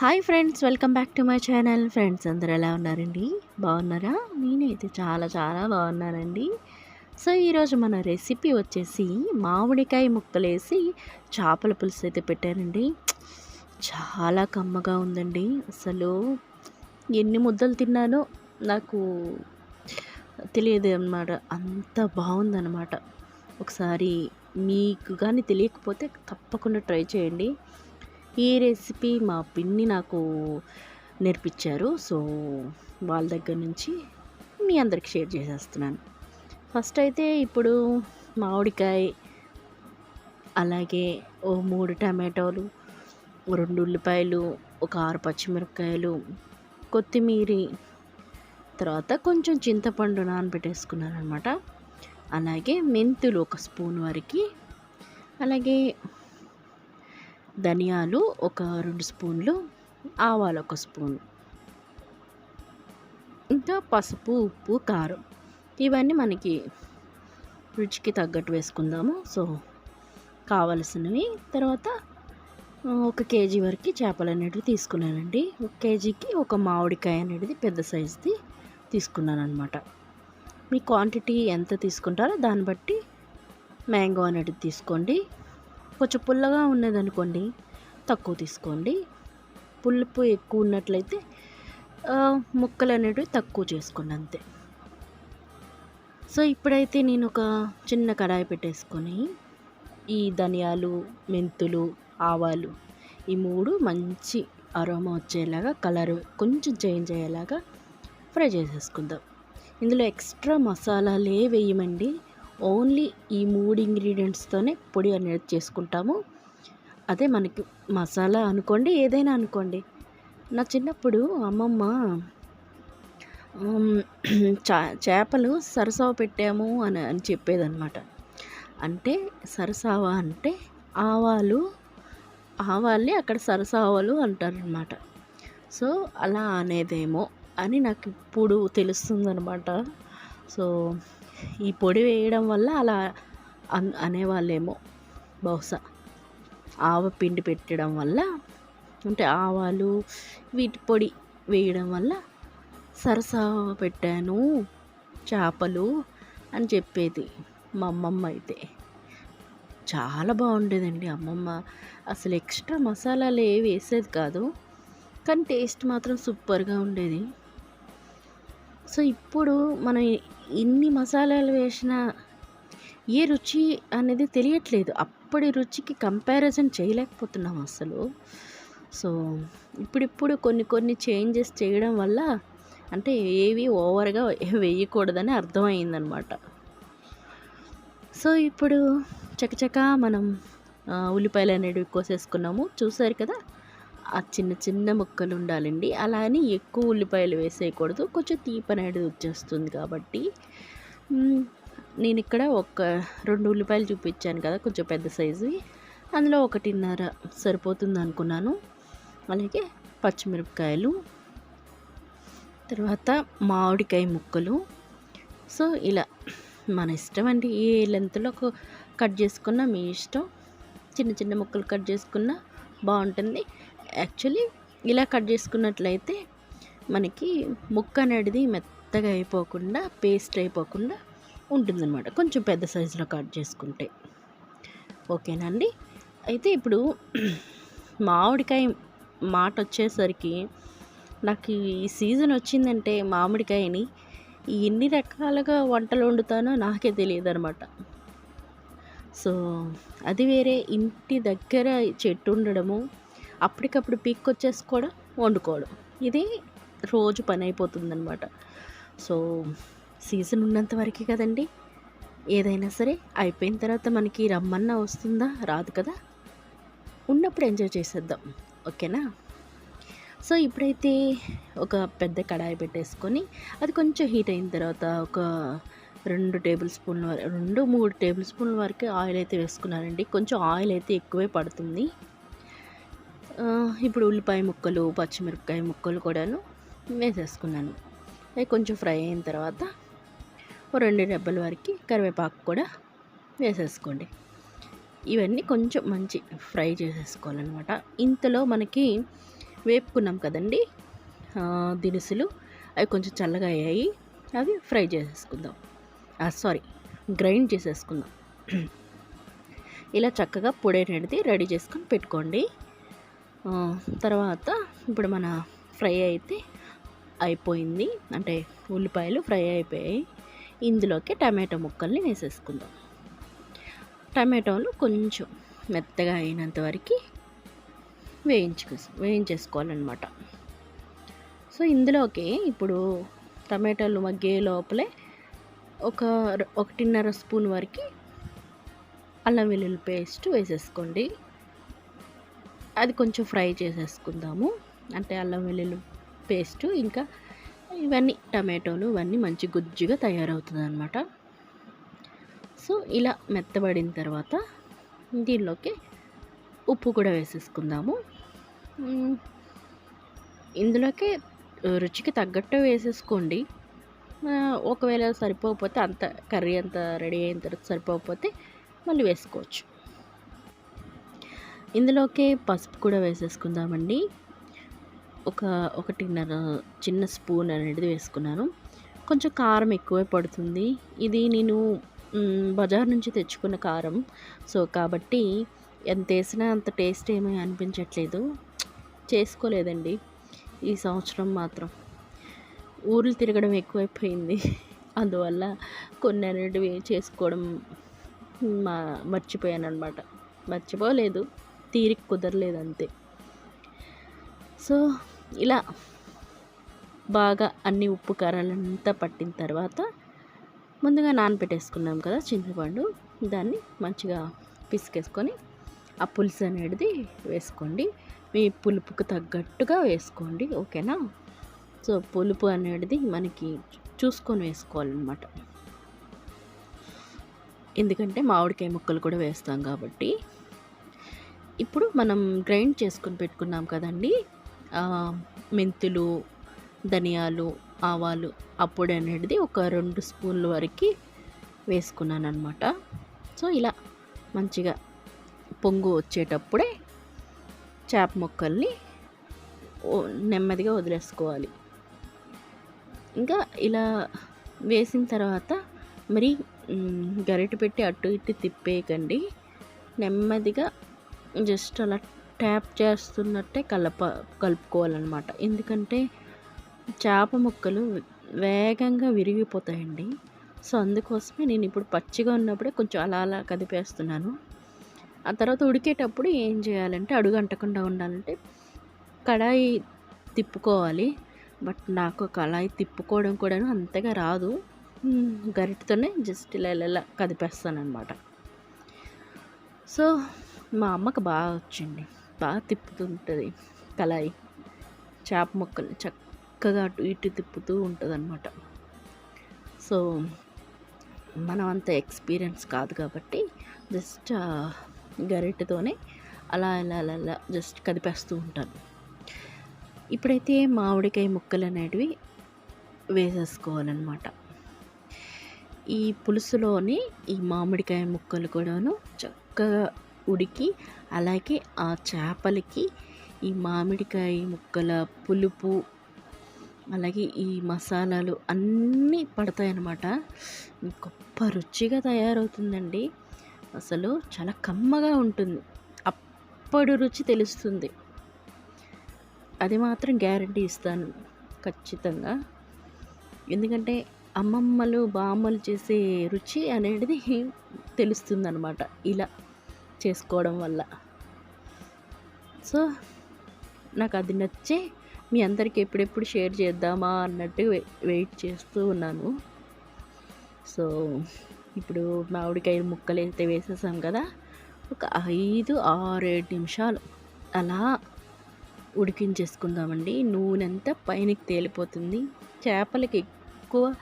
Hi friends welcome back to my channel. Friends అందరు ఎలా ఉన్నారండి? బాగున్నారా? నేనైతే చాలా చాలా బాగున్నానండి. సో ఈరోజు మన రెసిపీ వచ్చేసి మామిడికాయ ముక్కలేసి చేపల పులుసు అయితే పెట్టానండి. చాలా కమ్మగా ఉందండి. అసలు ఎన్ని ముద్దలు తిన్నానో నాకు తెలియదు అన్నమాట. అంత బాగుందన్నమాట. ఒకసారి మీకు కానీ తెలియకపోతే తప్పకుండా ట్రై చేయండి. ఈ రెసిపీ మా పిన్ని నాకు నేర్పించారు. సో వాళ్ళ దగ్గర నుంచి మీ అందరికి షేర్ చేసేస్తున్నాను. ఫస్ట్ అయితే ఇప్పుడు మామిడికాయ అలాగే ఓ మూడు టమాటోలు రెండు ఉల్లిపాయలు ఒక ఆరు పచ్చిమిరపకాయలు కొత్తిమీర తర్వాత కొంచెం చింతపండు నానబెట్టేసుకున్నాను అనమాట అలాగే మెంతులు ఒక స్పూన్ వరకు అలాగే ధనియాలు ఒక రెండు స్పూన్లు ఆవాలు ఒక స్పూన్. ఇంకా పసుపు ఉప్పు కారం. ఇవన్నీ మనకి రుచికి తగ్గట్టు వేసుకుందాము. సో కావలసినవి. తర్వాత ఒక కేజీ వరకు చేపలు అనేటివి తీసుకున్నానండి. ఒక కేజీకి ఒక మామిడికాయ అనేది పెద్ద సైజుది తీసుకున్నాను అనమాట మీ క్వాంటిటీ ఎంత తీసుకుంటారో దాన్ని బట్టి మ్యాంగో అనేది తీసుకోండి. కొంచెం పుల్లగా ఉన్నదనుకోండి తక్కువ తీసుకోండి. పులుపు ఎక్కువ ఉన్నట్లయితే ముక్కలు అనేటివి తక్కువ చేసుకోండి అంతే. సో ఇప్పుడైతే నేను ఒక చిన్న కడాయి పెట్టేసుకొని ఈ ధనియాలు మెంతులు ఆవాలు ఈ మూడు మంచి అరోమా వచ్చేలాగా కలర్ కొంచెం చేంజ్ అయ్యేలాగా ఫ్రై చేసేసుకుందాం. ఇందులో ఎక్స్ట్రా మసాలాలే వేయమండి. ఓన్లీ ఈ మూడు ఇంగ్రీడియంట్స్తోనే పొడి అనేది చేసుకుంటాము. అదే మనకి మసాలా అనుకోండి ఏదైనా అనుకోండి. నా చిన్నప్పుడు అమ్మమ్మ చా చేపలు సరసావ పెట్టాము అని అని చెప్పేదన్నమాట. అంటే సరసావ అంటే ఆవాలు ఆవాల్ని అక్కడ సరసావలు అంటారనమాట సో అలా అనేదేమో అని నాకు ఇప్పుడు తెలుస్తుందనమాట సో ఈ పొడి వేయడం వల్ల అలా అన్ అనేవాళ్ళేమో బహుశా. ఆవ పిండి పెట్టడం వల్ల అంటే ఆవాలు వీటి పొడి వేయడం వల్ల సరసా పెట్టాను చేపలు అని చెప్పేది మా అమ్మమ్మ అయితే. చాలా బాగుండేదండి అమ్మమ్మ. అసలు ఎక్స్ట్రా మసాలాలు ఏ వేసేది కాదు. కానీ టేస్ట్ మాత్రం సూపర్గా ఉండేది. సో ఇప్పుడు మనం ఇన్ని మసాలాలు వేసిన ఏ రుచి అనేది తెలియట్లేదు. అప్పటి రుచికి కంపారిజన్ చేయలేకపోతున్నాం అసలు. సో ఇప్పుడిప్పుడు కొన్ని కొన్ని చేంజెస్ చేయడం వల్ల అంటే ఏవి ఓవర్గా వేయకూడదని అర్థమైందనమాట. సో ఇప్పుడు చకచక మనం ఉల్లిపాయలు అనేవి కోసేసుకున్నాము. చూసారు కదా? ఆ చిన్న చిన్న ముక్కలు ఉండాలండి. అలా అని ఎక్కువ ఉల్లిపాయలు వేసేయకూడదు. కొంచెం తీపి అనేది వచ్చేస్తుంది కాబట్టి. నేను ఇక్కడ ఒక రెండు ఉల్లిపాయలు చూపించాను కదా కొంచెం పెద్ద సైజు. అందులో ఒకటిన్నర సరిపోతుంది అనుకున్నాను. అలాగే పచ్చిమిరపకాయలు. తర్వాత మామిడికాయ ముక్కలు. సో ఇలా మన ఇష్టం అండి. ఏ లెంత్లో కట్ చేసుకున్నా మీ ఇష్టం. చిన్న చిన్న ముక్కలు కట్ చేసుకున్నా బాగుంటుంది. యాక్చువల్లీ ఇలా కట్ చేసుకున్నట్లయితే మనకి ముక్క అనేది మెత్తగా అయిపోకుండా పేస్ట్ అయిపోకుండా ఉంటుందన్నమాట. కొంచెం పెద్ద సైజులో కట్ చేసుకుంటే. ఓకేనండి అయితే ఇప్పుడు మామిడికాయ మాట వచ్చేసరికి నాకు ఈ సీజన్ వచ్చిందంటే మామిడికాయని ఎన్ని రకాలుగా వంటలు వండుతానో నాకే తెలియదు అనమాట సో అది వేరే ఇంటి దగ్గర చెట్టు ఉండడము అప్పటికప్పుడు పీక్కొచ్చేసుకోవడం వండుకోవడం. ఇది రోజు పని అయిపోతుందనమాట సో సీజన్ ఉన్నంత వరకే కదండి. ఏదైనా సరే అయిపోయిన తర్వాత మనకి రమ్మన్నా వస్తుందా రాదు కదా. ఉన్నప్పుడు ఎంజాయ్ చేసేద్దాం. ఓకేనా? సో ఇప్పుడైతే ఒక పెద్ద కడాయి పెట్టేసుకొని అది కొంచెం హీట్ అయిన తర్వాత ఒక రెండు టేబుల్ స్పూన్ల వరకు రెండు మూడు టేబుల్ స్పూన్ల వరకు ఆయిల్ అయితే వేసుకున్నానండి. కొంచెం ఆయిల్ అయితే ఎక్కువే పడుతుంది. ఇప్పుడు ఉల్లిపాయ ముక్కలు పచ్చిమిరపకాయ ముక్కలు కూడాను వేసేసుకున్నాను. అవి కొంచెం ఫ్రై అయిన తర్వాత రెండు డెబ్బల వరకు కరివేపాకు కూడా వేసేసుకోండి. ఇవన్నీ కొంచెం మంచి ఫ్రై చేసేసుకోవాలన్నమాట. ఇంతలో మనకి వేపుకున్నాం కదండి దినుసులు అవి కొంచెం చల్లగా అయ్యాయి అవి ఫ్రై చేసేసుకుందాం. సారీ గ్రైండ్ చేసేసుకుందాం. ఇలా చక్కగా పొడి అనేది రెడీ చేసుకొని పెట్టుకోండి. తర్వాత ఇప్పుడు మన ఫ్రై అయితే అయిపోయింది. అంటే ఉల్లిపాయలు ఫ్రై అయిపోయాయి. ఇందులోకి టమాటో ముక్కల్ని వేసేసుకుందాం. టమాటోలు కొంచెం మెత్తగా అయినంత వరకు వేయించుకు వేయించేసుకోవాలన్నమాట. సో ఇందులోకి ఇప్పుడు టమాటాలు మగ్గే లోపలే ఒక ఒకటిన్నర స్పూన్ వరకు అల్లం వెల్లుల్లి పేస్ట్ వేసేసుకోండి. అది కొంచెం ఫ్రై చేసేసుకుందాము. అంటే అల్లం వెల్లుల్లి పేస్ట్ ఇంకా ఇవన్నీ టమాటోలు ఇవన్నీ మంచి గుజ్జుగా తయారవుతుంది అనమాట సో ఇలా మెత్తబడిన తర్వాత దీనిలోకి ఉప్పు కూడా వేసేసుకుందాము. ఇందులోకి రుచికి తగ్గట్టు వేసేసుకోండి. ఒకవేళ సరిపోకపోతే అంత కర్రీ అంత రెడీ అయిన తర్వాత సరిపోకపోతే మళ్ళీ వేసుకోవచ్చు. ఇందులోకి పసుపు కూడా వేసేసుకుందామండి. ఒక ఒకటిన్నర చిన్న స్పూన్ అనేది వేసుకున్నాను. కొంచెం కారం ఎక్కువే పడుతుంది. ఇది నేను బజార్ నుంచి తెచ్చుకున్న కారం. సో కాబట్టి ఎంత వేసినా అంత టేస్ట్ ఏమీ అనిపించట్లేదు. చేసుకోలేదండి. ఈ సంవత్సరం మాత్రం ఊర్లు తిరగడం ఎక్కువైపోయింది. అందువల్ల కొన్ని అనేటివి చేసుకోవడం మా మర్చిపోయాను అనమాట మర్చిపోలేదు. తీరిక కుదరలేదు అంతే సో ఇలా బాగా అన్ని ఉప్పు కారాలంతా పట్టిన తర్వాత ముందుగా నానబెట్టేసుకున్నాం కదా చింతపండు. దాన్ని మంచిగా పిసికేసుకొని ఆ పులుసు అనేది వేసుకోండి. మీ పులుపుకు తగ్గట్టుగా వేసుకోండి ఓకేనా? సో పులుపు అనేది మనకి చూసుకొని వేసుకోవాలన్నమాట. ఎందుకంటే మామిడికాయ ముక్కలు కూడా వేస్తాం కాబట్టి ఇప్పుడు మనం గ్రైండ్ చేసుకొని పెట్టుకున్నాం కదండి. మెంతులు ధనియాలు ఆవాలు అప్పుడు అనేది ఒక రెండు స్పూన్ల వరకు వేసుకున్నాను అనమాట సో ఇలా మంచిగా పొంగు వచ్చేటప్పుడే చేప ముక్కల్ని నెమ్మదిగా వదిలేసుకోవాలి. ఇంకా ఇలా వేసిన తర్వాత మరి గరిట గరిటె పెట్టి అటు ఇటు తిప్పేయకండి. నెమ్మదిగా జస్ట్ అలా ట్యాప్ చేస్తున్నట్టే కలప కలుపుకోవాలన్నమాట. ఎందుకంటే చేప ముక్కలు వేగంగా విరిగిపోతాయండి. సో అందుకోసమే నేను ఇప్పుడు పచ్చిగా ఉన్నప్పుడే కొంచెం అలా అలా కదిపేస్తున్నాను. ఆ తర్వాత ఉడికేటప్పుడు ఏం చేయాలంటే అడుగు అంటకుండా ఉండాలంటే కడాయి తిప్పుకోవాలి. బట్ నాకు కళాయి తిప్పుకోవడం కూడా అంతగా రాదు. గరిటతోనే జస్ట్ ఇలా ఇలా కదిపేస్తాను అనమాట సో మా అమ్మకు బాగా వచ్చింది. బాగా తిప్పుతుంటుంది కళాయి. చేప ముక్కలు చక్కగా అటు ఇటు తిప్పుతూ ఉంటుంది అనమాట సో మనం అంత ఎక్స్పీరియన్స్ కాదు కాబట్టి జస్ట్ గరిటతోనే అలా అలా అలా అలా జస్ట్ కదిపేస్తూ ఉంటాను. ఇప్పుడైతే మామిడికాయ ముక్కలు అనేటివి వేసేసుకోవాలన్నమాట. ఈ పులుసులోని ఈ మామిడికాయ ముక్కలు కూడాను చక్కగా ఉడికి అలాగే ఆ చేపలకి ఈ మామిడికాయ ముక్కల పులుపు అలాగే ఈ మసాలాలు అన్నీ పడతాయన్నమాట. గొప్ప రుచిగా తయారవుతుందండి. అసలు చాలా కమ్మగా ఉంటుంది. అప్పుడు రుచి తెలుస్తుంది. అది మాత్రం గ్యారంటీ ఇస్తాను ఖచ్చితంగా. ఎందుకంటే అమ్మమ్మలు బామ్మలు చేసే రుచి అనేది తెలుస్తుందన్నమాట. ఇలా చేసుకోవడం వల్ల. సో నాకు అది నచ్చి మీ అందరికి ఎప్పుడెప్పుడు షేర్ చేద్దామా అన్నట్టు వె- వెయిట్ చేస్తూ ఉన్నాను. సో ఇప్పుడు మామిడికాయలు ముక్కలు అయితే వేసేసాం కదా ఒక ఐదు ఆరు ఏడు నిమిషాలు అలా ఉడికించేసుకుందామండి. నూనె అంతా పైనకి తేలిపోతుంది. చేపలకి ఎక్కువ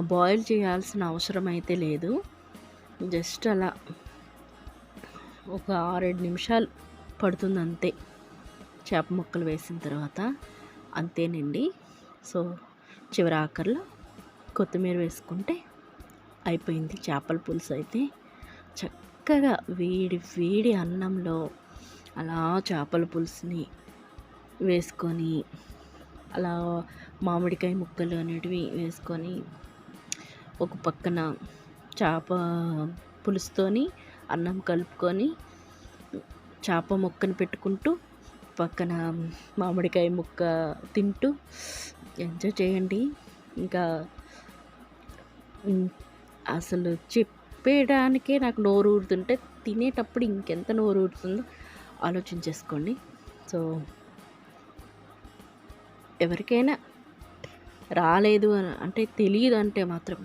బాయిల్ చేయాల్సిన అవసరం అయితే లేదు. జస్ట్ అలా ఒక ఆరేడు నిమిషాలు పడుతుంది అంతే. చేప ముక్కలు వేసిన తర్వాత అంతేనండి. సో చివరి ఆఖరిలో కొత్తిమీర వేసుకుంటే అయిపోయింది. చేపల పులుసు అయితే చక్కగా వేడి వేడి అన్నంలో అలా చేపల పులుసుని వేసుకొని అలా మామిడికాయ ముక్కలు అనేటివి వేసుకొని ఒక పక్కన చేప పులుసుతోని అన్నం కలుపుకొని చేప ముక్కను పెట్టుకుంటూ పక్కన మామిడికాయ ముక్క తింటూ ఎంజాయ్ చేయండి. ఇంకా అసలు చెప్పేయడానికే నాకు నోరు ఊరుతుంటే తినేటప్పుడు ఇంకెంత నోరు ఊరుతుందో ఆలోచించేసుకోండి సో ఎవరికైనా రాలేదు అని అంటే తెలియదు అంటే మాత్రం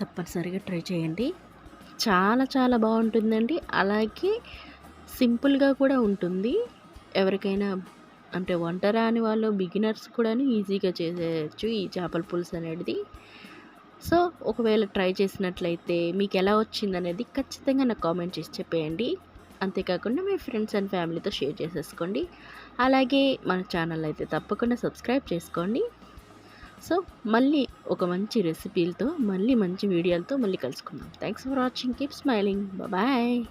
తప్పనిసరిగా ట్రై చేయండి. చాలా చాలా బాగుంటుందండి. అలాగే సింపుల్గా కూడా ఉంటుంది. ఎవరికైనా అంటే వంట రాని వాళ్ళు బిగినర్స్ కూడా ఈజీగా చేసేయచ్చు ఈ చేపల పులుసు అనేది. సో ఒకవేళ ట్రై చేసినట్లయితే మీకు ఎలా వచ్చింది అనేది ఖచ్చితంగా నాకు కామెంట్ చేసి చెప్పేయండి. అంతేకాకుండా మీ ఫ్రెండ్స్ అండ్ ఫ్యామిలీతో షేర్ చేసేసుకోండి. అలాగే మన ఛానల్ అయితే తప్పకుండా సబ్స్క్రైబ్ చేసుకోండి. సో మళ్ళీ ఒక మంచి రెసిపీలతో మళ్ళీ మంచి వీడియోలతో మళ్ళీ కలుసుకుందాం. Thanks for watching keep smiling bye